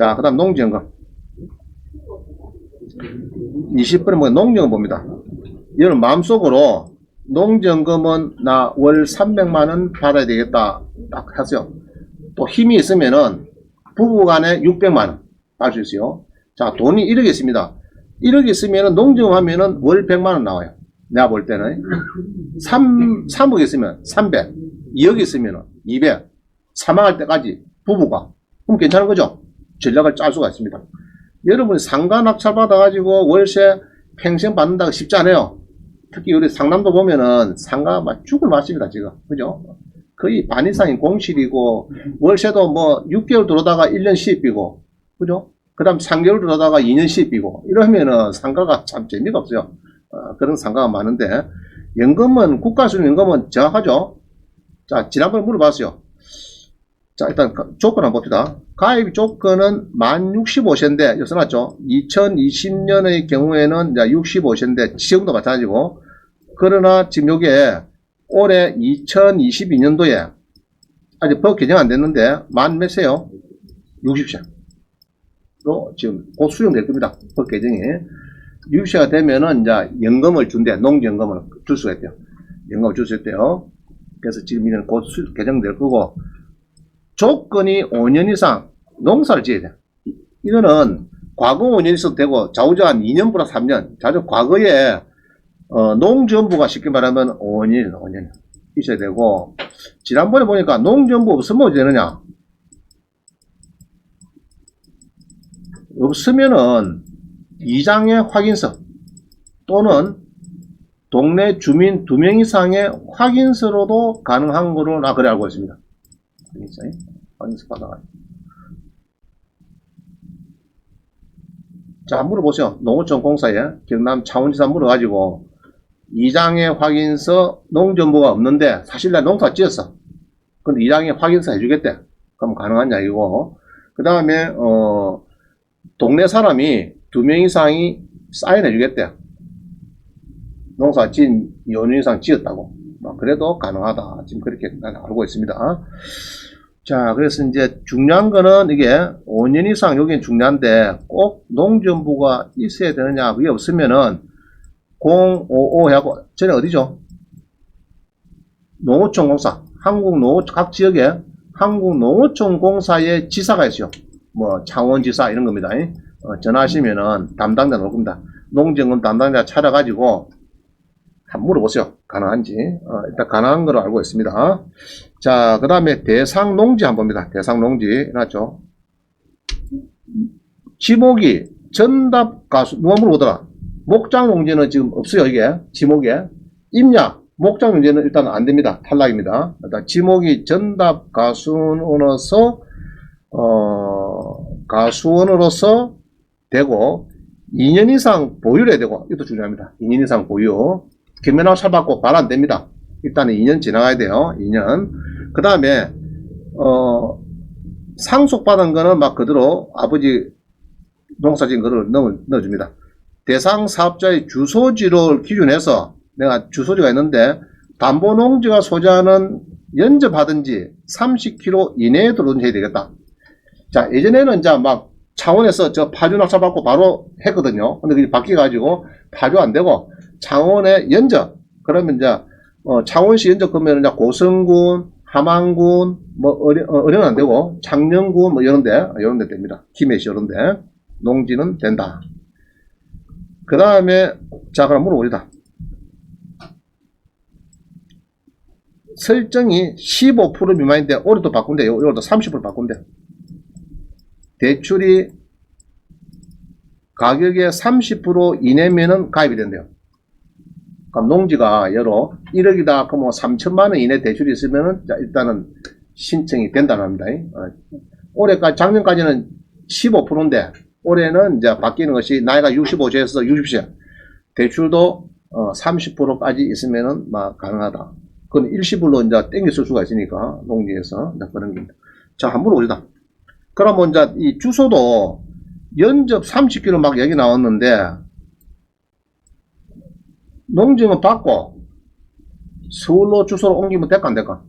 자, 그 다음 농지연금. 20번에 뭐 농지연금 봅니다. 여러분 마음속으로 농지연금은 나 월 300만원 받아야 되겠다. 딱 하세요. 또 힘이 있으면은 부부간에 600만원 받을 수 있어요. 자, 돈이 1억 있습니다. 1억 있으면은 농지연금 하면은 월 100만원 나와요. 내가 볼 때는. 3, 3억 있으면 300, 2억 있으면 200, 사망할 때까지 부부가. 그럼 괜찮은 거죠? 전략을 짤 수가 있습니다. 여러분이 상가 낙찰 받아가지고 월세 평생 받는다고 쉽지 않아요. 특히 우리 상남도 보면은 상가 막 죽을 맛입니다, 지금. 그죠? 거의 반 이상이 공실이고, 월세도 뭐 6개월 들어다가 1년 시입이고, 그죠? 그 다음 3개월 들어다가 2년 시입이고, 이러면은 상가가 참 재미가 없어요. 어, 그런 상가가 많은데, 연금은, 국가수준 연금은 정확하죠? 자, 지난번에 물어봤어요. 자, 일단 가- 조건 한번 봅시다. 가입 조건은 만 65세인데, 여기 써놨죠? 2020년의 경우에는 이제 65세인데, 지금도 마찬가지고, 그러나 지금 요게 올해 2022년도에 아직 법 개정 안 됐는데, 만 몇 세요? 60세. 로 지금 곧 수용될 겁니다. 법 개정이. 60세가 되면은 이제 연금을 준대, 농지연금을 줄 수가 있대요. 연금을 줄 수 있대요. 그래서 지금 이는 곧 수- 개정될 거고, 조건이 5년 이상 농사를 지어야 돼. 이- 이거는 과거 5년 있어도 되고 좌우자한 2년 플러스 3년. 자주 과거에 어, 농지원부가 쉽게 말하면 5년, 5년 있어야 되고 지난번에 보니까 농지원부 없으면 어떻게 되느냐? 없으면은 이장의 확인서 또는 동네 주민 두 명 이상의 확인서로도 가능한 거로 나 그래 알고 있습니다. 받아가지고. 자, 물어보세요. 농어촌 공사에 경남 창원지사 물어가지고 이장의 확인서 농정부가 없는데 사실 나 농사 지었어. 근데 이장의 확인서 해주겠대. 그럼 가능한 이야기고. 그 다음에 어 동네 사람이 두 명 이상이 사인해주겠대. 농사 지은 5년 이상 지었다고. 뭐 그래도 가능하다. 지금 그렇게 난 알고 있습니다. 자, 그래서 이제 중요한 거는 이게 5년 이상 여기는 중요한데 꼭 농정부가 있어야 되느냐, 그게 없으면은 055 하고, 저는 어디죠? 농어촌 공사. 한국 농어, 각 지역에 한국 농어촌 공사의 지사가 있어요. 뭐, 창원지사 이런 겁니다. 어, 전화하시면은 담당자 나올 겁니다. 농정은 담당자 찾아가지고 한번 물어보세요. 가능한지. 어, 일단 가능한 걸로 알고 있습니다. 자, 그 다음에 대상 농지 한번 봅니다. 대상 농지. 맞죠? 지목이 전답 가수, 누가 물어보더라. 목장 농지는 지금 없어요, 이게. 지목에. 임야, 목장 농지는 일단 안 됩니다. 탈락입니다. 일단 지목이 전답 가수원으로서, 어, 가수원으로서 되고, 2년 이상 보유를 해야 되고, 이것도 중요합니다. 2년 이상 보유. 김면허 살받고 발안 됩니다. 일단은 2년 지나가야 돼요. 2년. 그 다음에, 어, 상속받은 거는 막 그대로 아버지 농사진 거를 넣어, 넣어줍니다. 대상 사업자의 주소지를 기준해서 내가 주소지가 있는데 담보농지가 소지하는 연접하든지 30km 이내에 해야 되겠다. 자, 예전에는 이제 막 창원에서 저 파주 낙찰 받고 바로 했거든요. 근데 그게 바뀌어가지고 파주 안 되고 창원에 연접. 그러면 이제 어, 창원시 연접 그러면 이제 고성군, 함안군, 뭐 어려, 어, 어려는 안 되고 창녕군 뭐 이런데 이런데 됩니다. 김해시 이런데 농지는 된다. 그 다음에 자 그럼 물어보리다. 설정이 15% 미만인데 올해도 바꾼대. 올해도 30% 바꾼대. 대출이 가격의 30% 이내면은 가입이 된대요. 그럼 농지가 여러 1억이다 그러면 3천만 원 이내 대출이 있으면은 자, 일단은 신청이 된다는 합니다. 어, 올해까지 작년까지는 15%인데 올해는 이제 바뀌는 것이 나이가 65세에서 60세 대출도 어, 30%까지 있으면은 막 가능하다. 그건 일시불로 이제 땡겨 쓸 수가 있으니까 농지에서 그런 겁니다. 자, 한번 오리다. 그러면 이제 이 주소도 연접 30km 막 여기 나왔는데 농지는 받고 서울로 주소를 옮기면 될까 안 될까?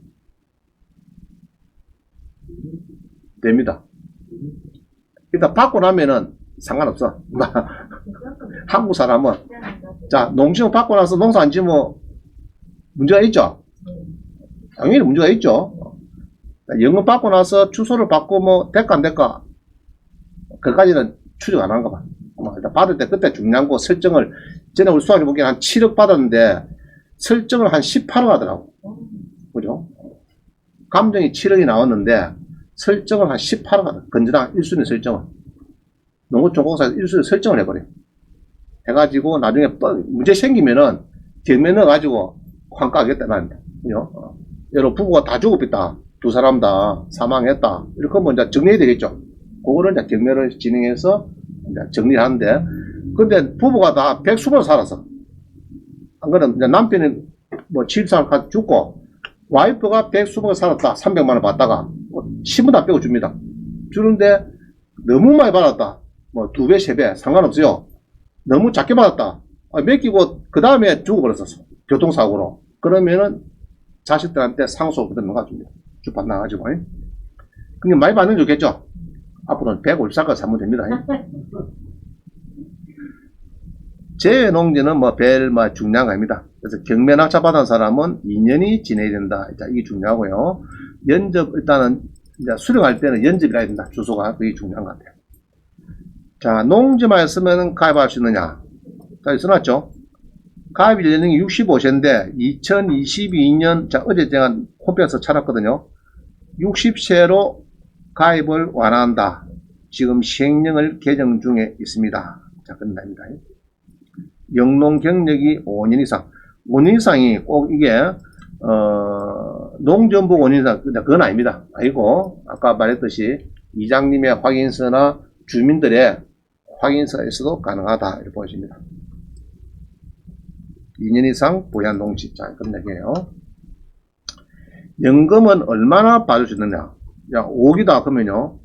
됩니다. 일단 받고 나면은 상관없어. 한국 사람은 자 농지를 받고 나서 농사 안 지으면 문제가 있죠. 당연히 문제가 있죠. 연금 받고 나서 주소를 받고 뭐 될까 안 될까 그까지는 추적 안 하는 거만. 뭐 일단 받을 때 그때 중요한 거 설정을 전에 우리 수학이 보기엔 한 7억 받았는데 설정을 한 18억 하더라고. 그죠? 감정이 7억이 나왔는데 설정을 한 18억 하더라고. 건전한 1순위 설정을. 농어촌공사에서 1순위 설정을 해버려. 해가지고 나중에 뻔- 문제 생기면은 경매 넣어가지고 환가 하겠다 말입니다. 그죠? 어. 여러 부부가 다 죽었다. 두 사람 다 사망했다. 이렇게 이제 정리해야 되겠죠. 그거를 이제 경매를 진행해서 정리를 하는데, 근데 부부가 다 백수로 살았어. 안 그러면 남편이 뭐 집사를 가지고 죽고, 와이프가 백수로 살았다. 300만 원 받다가, 뭐 10원 다 빼고 줍니다. 주는데, 너무 많이 받았다. 뭐 두 배, 세 배, 상관없어요. 너무 작게 받았다. 아, 맡기고, 그 다음에 죽어버렸었어. 교통사고로. 그러면은 자식들한테 상속 그대로 넘어가줍니다. 주판 나가지고. 잉? 그게 많이 받는 게 좋겠죠? 앞으로는 154까지 사면 됩니다. 잉? 재농지는 뭐, 별, 뭐, 중요한 거 아닙니다. 그래서 경매 낙찰 받은 사람은 2년이 지내야 된다. 자, 이게 중요하고요. 연접, 일단은, 이제 수령할 때는 연접이 가야 된다. 주소가. 그게 중요한 것 같아요. 자, 농지만 쓰면 가입할 수 있느냐. 자, 써놨죠? 가입 연령이 65세인데, 2022년, 자, 어제 제가 홈페이지에서 찾았거든요. 60세로 가입을 완화한다. 지금 시행령을 개정 중에 있습니다. 자, 끝납니다. 영농 경력이 5년 이상. 5년 이상이 꼭 이게, 어, 농전부 5년 이상, 그건 아닙니다. 아니고, 아까 말했듯이, 이장님의 확인서나 주민들의 확인서에서도 가능하다. 이렇게 보십니다. 2년 이상 부양 농지. 자, 끝내게요. 연금은 얼마나 받을 수 있느냐? 야, 5기다. 그러면요.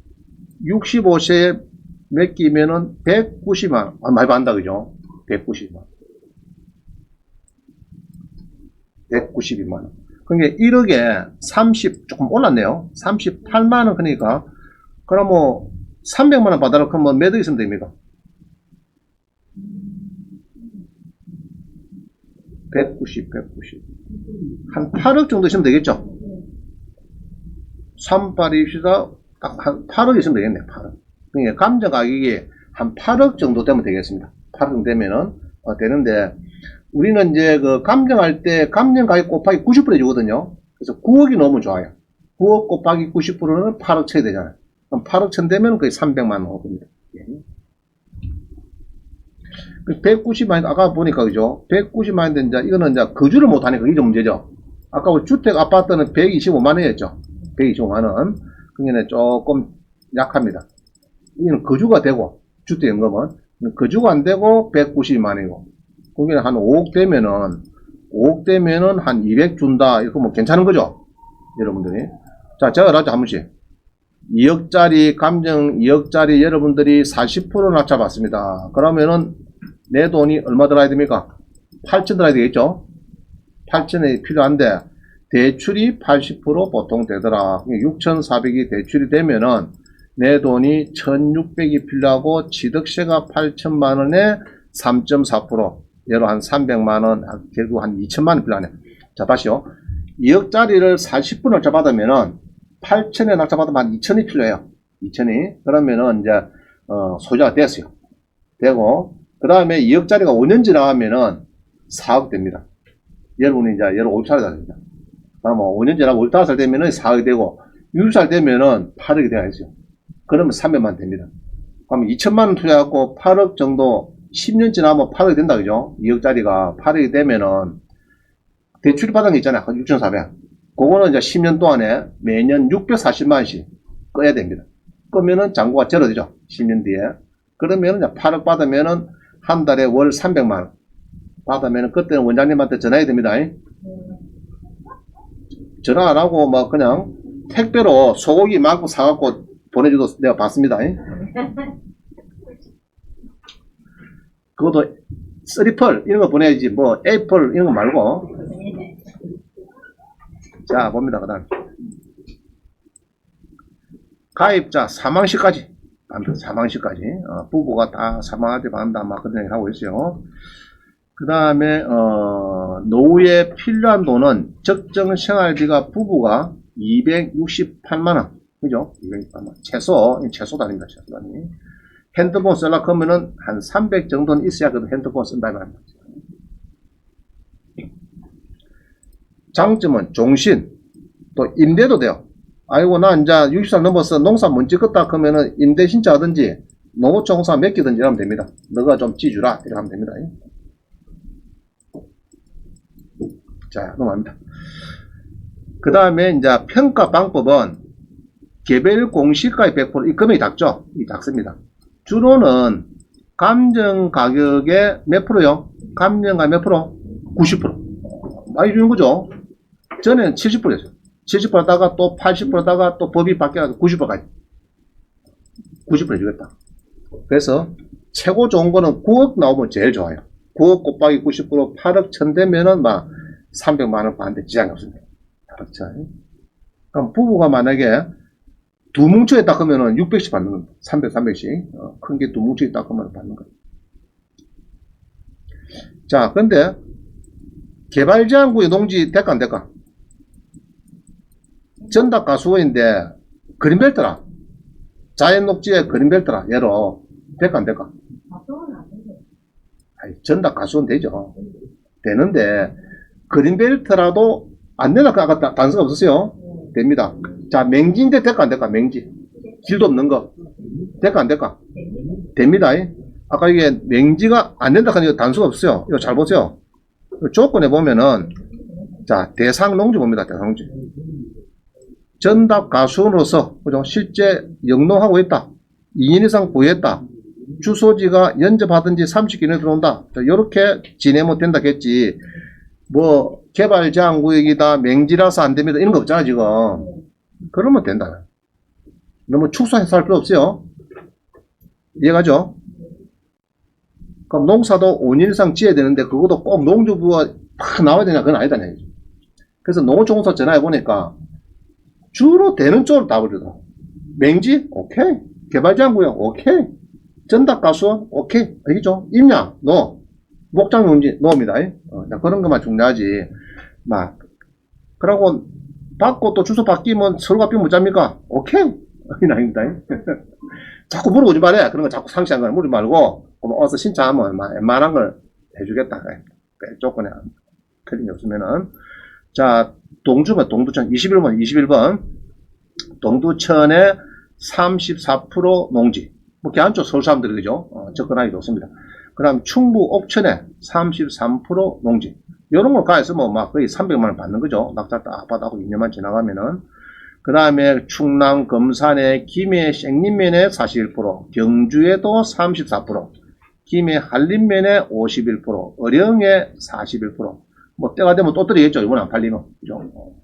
65세에 몇 끼면은 190만. 아, 많이 받는다. 그죠? 190만. 192만 원. 그게 1억에 30 조금 올랐네요. 38만 원 그러니까 그럼 뭐 300만 원 받아라 그러면 몇억 있으면 됩니까? 190, 190. 한 8억 정도 있으면 되겠죠? 38입시다 딱 한 8억 있으면 되겠네, 8억. 그러니까 감정 가격이 한 8억 정도 되면 되겠습니다. 8억 정도 되면은, 어, 되는데, 우리는 이제 그 감정할 때 감정 가격 곱하기 90% 해주거든요. 그래서 9억이 넘으면 좋아요. 9억 곱하기 90%는 8억 쳐야 되잖아요. 그럼 8억 천 되면 거의 300만 원 오겁니다. 예. 190만, 아까 보니까, 그죠? 190만 원, 이제, 이거는 이제 거주를 못하니까 이게 문제죠. 아까 그 주택 아파트는 125만 원이었죠. 125만 원. 그게 조금 약합니다. 이는 거주가 되고, 주택연금은. 거주가 안 되고, 192만 원이고. 그게 한 5억 되면은, 5억 되면은 한 200 준다. 이거 뭐 괜찮은 거죠? 여러분들이. 자, 제가 라자 한 번씩. 2억짜리 감정 2억짜리 여러분들이 40% 낙찰 받습니다. 그러면은 내 돈이 얼마 들어야 됩니까? 8천 들어야 되겠죠? 8천이 필요한데 대출이 80% 보통 되더라. 6,400이 대출이 되면은 내 돈이 1,600이 필요하고 취득세가 8천만 원에 3.4% 예로 한 300만 원, 결국 한 2천만 원 필요하네. 자, 다시요. 2억짜리를 40% 낙찰 받으면은 8천에 낙찰 받으면 한 2천이 필요해요. 2천이. 그러면은 이제 어, 소유자가 됐어요. 되고 그 다음에 2억짜리가 5년 지나가면은 4억 됩니다. 여러분이 이제 여러 5차례 됩니다. 그러면 5년 지나고 15살 되면은 4억이 되고 6살 되면은 8억이 되어 있어요. 그러면 300만 됩니다. 그러면 2천만 원 투자하고 8억 정도 10년 지나면 8억이 된다 그죠? 2억짜리가 8억이 되면은 대출이 받은 게 있잖아요. 6,400. 그거는 이제 10년 동안에 매년 640만 원씩 꺼야 됩니다. 끄면은 잔고가 절어지죠. 10년 뒤에. 그러면은 이제 8억 받으면은 한 달에 월 300만 원. 받으면은 그때는 원장님한테 전화해야 됩니다. 전화 안 하고 막 그냥 택배로 소고기 만큼 사갖고 보내줘도 내가 받습니다. 그것도 쓰리펄 이런 거 보내야지 뭐 애플 이런 거 말고. 자 봅니다 그 다음. 가입자 사망시까지. 사망시까지. 어, 부부가 다 사망할 때 받는다. 막 그런 얘기 하고 있어요. 그 다음에 어, 노후에 필요한 돈은 적정 생활비가 부부가 268만 원, 그죠? 268만 원. 최소 최소 단위입니다. 최소 단위. 핸드폰 쓰려 그러면은 한 300 정도는 있어야 그래도 핸드폰 쓴다 이 말입니다. 장점은 종신 또 임대도 돼요. 아이고 나 이제 60살 넘어서 농사 못 짓겠다 그러면은 임대 신청하든지 농어촌사 맡기든지 하면 됩니다. 너가 좀 지주라 이렇게 하면 됩니다. 자 넘어갑니다. 그 다음에 이제 평가 방법은 개별 공시가의 100%이 금액이 작죠? 이 작습니다. 주로는 감정 가격의 몇 프로요? 감정가 몇 프로? 90%. 많이 주는 거죠? 전에는 70%였어요. 70% 하다가 또 80% 하다가 또 법이 바뀌어서 90%까지. 90% 해주겠다. 그래서 최고 좋은 거는 9억 나오면 제일 좋아요. 9억 곱하기 90% 8억 천 되면은 막 300만 원 받는데 지장이 없습니다. 그렇죠. 그럼 부부가 만약에 두 뭉쳐 있다 그러면은 600씩 받는 겁니다. 300, 300씩. 어, 큰게 두 뭉쳐 있다 그러면 받는 거예요. 자, 근데 개발 제한구의 농지 될까 안 될까? 전답 가수인데 그린벨트라 자연 녹지의 그린벨트라 얘로 될까 안 될까? 아니, 전답 가수는 되죠. 되는데 그린벨트라도 안 되나 그 아까 단서가 없었어요. 됩니다. 자 맹지인데 될까 안 될까? 맹지 길도 없는 거 될까 안 될까? 됩니다. 아까 이게 맹지가 안 된다 하니까 단서가 없어요. 이거 잘 보세요. 이 조건에 보면은 자 대상 농지 봅니다. 대상 농지. 전답 가수원으로서 그죠? 실제 영농하고 있다. 2년 이상 보유했다. 주소지가 연접하든지 30기내 들어온다. 이렇게 지내면 된다겠지. 뭐 개발 제한 구역이다. 맹지라서 안 됩니다. 이런 거 없잖아 지금. 그러면 된다. 너무 축소해서 할 필요 없어요. 이해가죠? 그럼 농사도 5년 이상 지어야 되는데 그것도 꼭 농주부가 팍 나와야 되냐? 그건 아니다. 그래서 농어촌공사 전화해 보니까 주로 되는 쪽으로 다 버리더라고. 맹지? 오케이. 개발장 구역? 오케이. 전답 가수? 오케이. 알겠죠? 임야? 노. 목장 용지? 노입니다. 어, 자, 그런 것만 중요하지. 막. 그러고, 받고 또 주소 바뀌면 서로가 삐못 잡니까? 오케이. 아닙니다. 자꾸 물어보지 말아요. 그런 거 자꾸 상시한 거 물지 말고, 그럼 어서 신청하면 막 웬만한 걸 해주겠다. 그 조건에 틀림이 없으면은. 자, 동주면 동두천 21번 21번 동두천의 34% 농지 뭐 개안쪽 서울 사람들이 그죠 어, 접근하기 좋습니다 그 다음 충북 옥천의 33% 농지 이런 거 가있으면 막 거의 300만 원 받는 거죠 낙찰 딱 받아고 2년만 지나가면은 그 다음에 충남 금산의 김해 생림면의 41% 경주에도 34% 김해 한림면의 51% 어령의 41%뭐 때가 되면 또 떨어지겠죠. 이번 안 팔리면. 그죠? 어.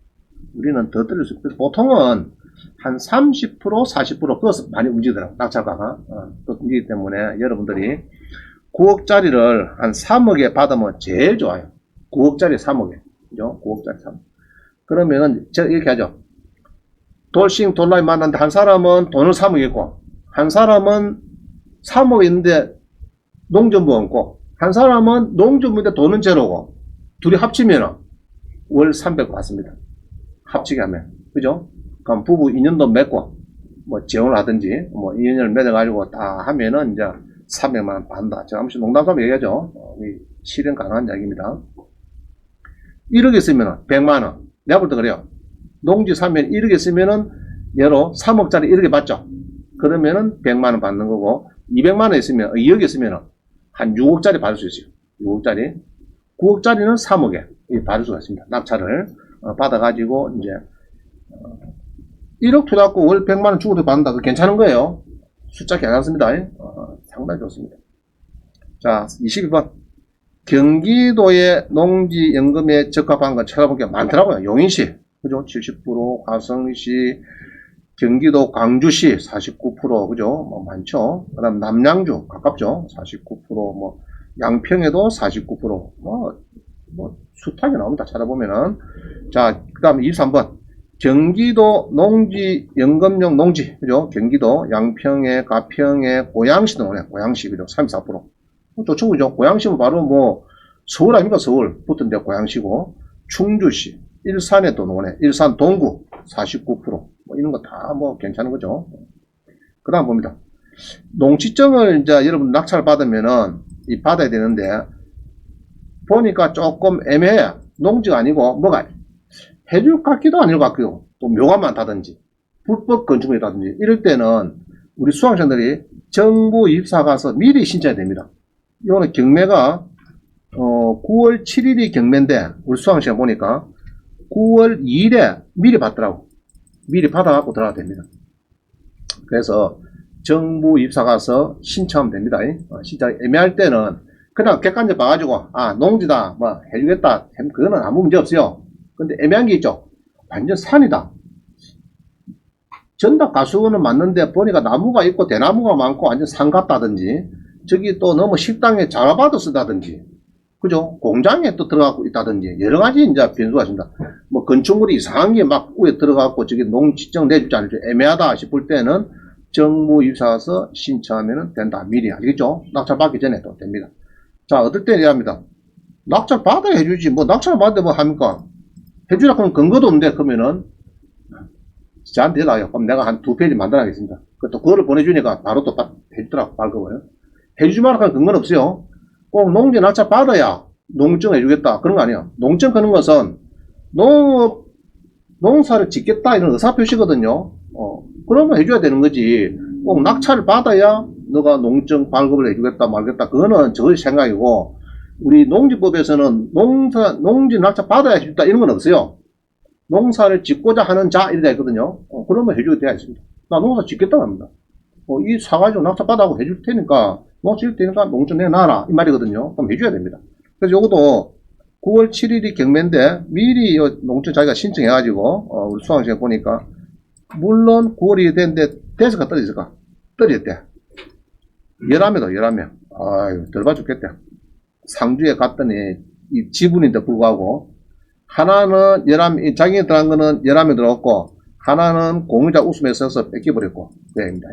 우리는 더 떨릴 수 있고 보통은 한 30% 40% 그것은 많이 움직이더라고. 낙찰가가. 어, 또 움직이기 때문에 여러분들이 9억짜리를 한 3억에 받으면 제일 좋아요. 9억짜리 3억에. 그죠? 9억짜리 3억. 그러면은 제가 이렇게 하죠. 돌싱 돌라이 만났는데 한 사람은 돈을 3억 있고 한 사람은 3억 있는데 농전부 없고 한 사람은 농전부인데 돈은 제로고 둘이 합치면 월300 받습니다. 합치게 하면. 그죠? 그럼 부부 인연도 맺고, 뭐, 재혼을 하든지, 뭐, 인연을 맺어가지고 다 하면은 이제 300만원 받는다. 제가 한번씩 농담삼아 얘기하죠. 어, 이 실현 가능한 이야기입니다. 1억 있으면은 100만원. 내가 볼 때 그래요. 농지 사면 1억 있으면은 예로 3억짜리 1억에 받죠. 그러면은 100만원 받는 거고, 200만원 있으면, 2억 있으면은 한 6억짜리 받을 수 있어요. 6억짜리. 9억짜리는 3억에 받을 수가 있습니다. 낙찰을 어, 받아가지고 이제 어, 1억 투자하고 월 100만원 주고도 받는다. 그 괜찮은 거예요. 숫자 괜찮습니다. 어, 상당히 좋습니다. 자, 22번. 경기도의 농지연금에 적합한 건 찾아본 게 많더라고요. 용인시, 그죠? 70%, 화성시, 경기도 광주시 49%, 그죠? 뭐 많죠. 그 다음 남양주, 가깝죠? 49%, 뭐, 양평에도 49%, 뭐, 뭐, 숱하게 나옵니다. 찾아보면은. 자, 그 다음에 23번. 경기도 농지 연금용 농지 그죠? 경기도 양평에 가평에 고양시도 오네 고양시 그죠? 34% 어, 좋죠 그죠? 고양시면 바로 뭐 서울 아닙니까? 서울. 붙은 데 고양시고. 충주시 일산에 또 오네 일산 동구 49%뭐 이런 거 다 뭐 괜찮은 거죠. 그 다음 봅니다 농지증을 이제 여러분 낙찰 받으면은 이 받아야 되는데 보니까 조금 애매해 농지가 아니고 뭐가 해줄 것 같기도 아닐 것 같고요. 또 묘가 많다든지 불법 건축물이라든지 이럴 때는 우리 수강생들이 정부 입사 가서 미리 신청해야 됩니다. 이거는 경매가 어, 9월 7일이 경매인데 우리 수강생 보니까 9월 2일에 미리 받더라고. 미리 받아갖고 들어가야 됩니다. 그래서 정부 입사 가서 신청하면 됩니다. 어, 신청 애매할 때는 그냥 객관적 봐가지고 아 농지다 뭐 해주겠다 그거는 아무 문제 없어요. 근데 애매한 게 있죠. 완전 산이다. 전답 가수는 맞는데 보니까 나무가 있고 대나무가 많고 완전 산 같다든지 저기 또 너무 식당에 자라바도 쓰다든지 그죠? 공장에 또 들어가고 있다든지 여러 가지 이제 변수가 있습니다. 뭐 건축물이 이상한 게 막 위에 들어가고 저기 농지정 내주지 않을 때 애매하다 싶을 때는 정부 입사가서 신청하면 된다. 미리 알겠죠? 낙찰 받기 전에 또 됩니다. 자, 어떨 때 얘기합니다. 낙찰 받아야 해주지. 뭐 낙찰 받는데 뭐 합니까? 해주라 그러면 근거도 없는데 그러면은 저한테 해달라요. 그럼 내가 한 두 페이지 만들어야겠습니다. 그또 그거를 보내주니까 바로 또 받- 해주더라고 발급을. 해주지 말라 하는 근거는 없어요. 꼭 농지 낙찰 받아야 농증 해주겠다. 그런 거 아니야. 농증 그런 것은 농, 농사를 짓겠다 이런 의사표시거든요. 어, 그러면 해줘야 되는 거지. 꼭 낙찰을 받아야 너가 농증 발급을 해주겠다 말겠다. 그거는 저의 생각이고 우리 농지법에서는 농사, 농지 낙찰 받아야 해준다 이런 건 없어요. 농사를 짓고자 하는 자 이렇게 있거든요. 어, 그러면 해주게 되어 있습니다. 나 농사 짓겠다고 합니다. 어, 이 사가지고 낙찰 받아고 해줄 테니까 농사 짓을 테니까 농증 내놔라 이 말이거든요. 그럼 해줘야 됩니다. 그래서 요것도 9월 7일이 경매인데 미리 요 농증 자기가 신청해가지고 어, 우리 수강생에 보니까 물론 9월이 됐는데 대서가 떨어졌을까? 떨어졌대. 11명도 11명. 아유, 덜 봐죽겠대. 상주에 갔더니 이 지분인데 불구하고 하나는 11, 자기가 들어간 거는 11명 들어갔고 하나는 공유자 웃음에 서서 뺏겨버렸고. 그입니다